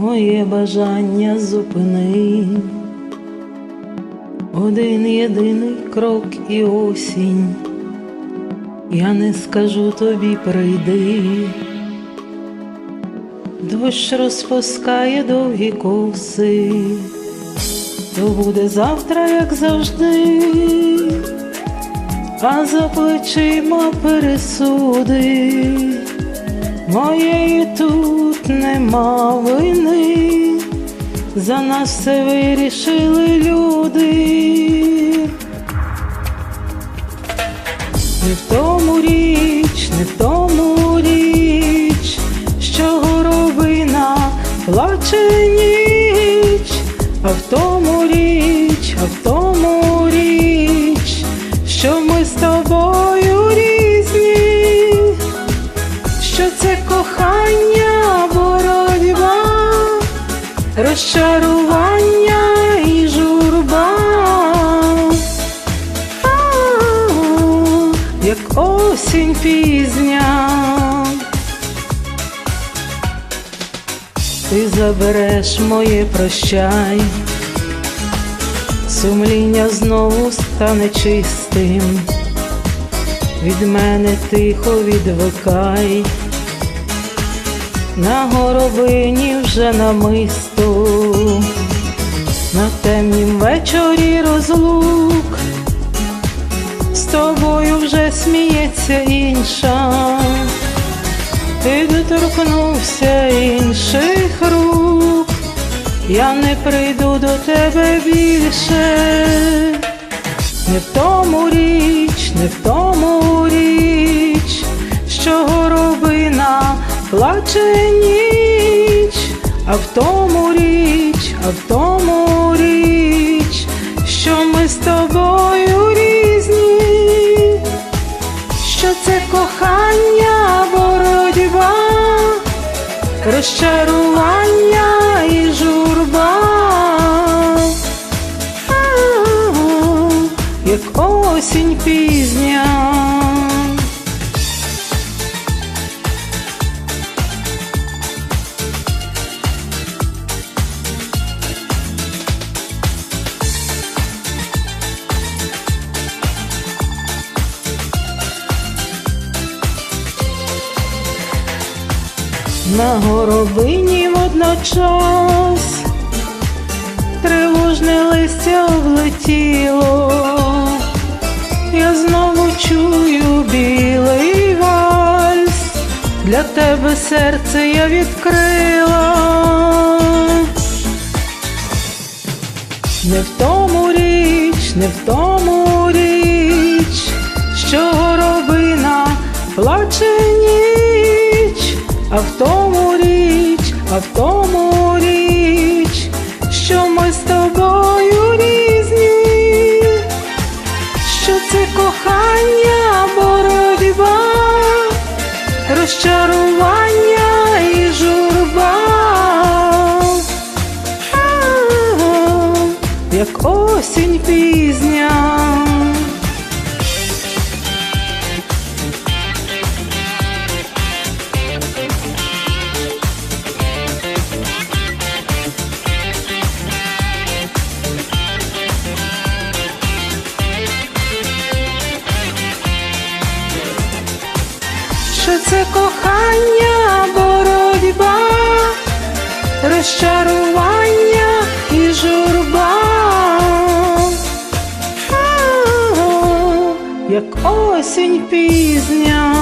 моє бажання зупини. Один єдиний крок і осінь, я не скажу тобі прийди. Дощ розпускає довгі коси, то буде завтра, як завжди, а за плечима пересуди, моєї тут нема вини, за нас все вирішили люди. Не в тому річ, не в тому річ, що горобина плаче ніч, а в тому розчарування і журба. А, як осінь пізня, ти забереш моє прощай, сумління знову стане чистим, від мене тихо відвикай, на горобині вже намисто, на темнім вечорі розлук. З тобою вже сміється інша, ти доторкнувся інших рук, я не прийду до тебе більше, не в тому річ, не в тому річ, що плаче ніч, а в тому річ, а в тому річ, що ми з тобою різні, що це кохання, боротьба, розчарування і журба, як осінь пізня. На горобині водночас тривожне листя облетіло, я знову чую білий вальс, для тебе серце я відкрила, не в тому річ, не в тому річ, що горобина плаче ніч, а в тому в тому річ, що ми з тобою різні, що це кохання, боротьба, розчарування і журба. Як осінь пізня. Це кохання, боротьба, розчарування і журба, А, як осінь пізня.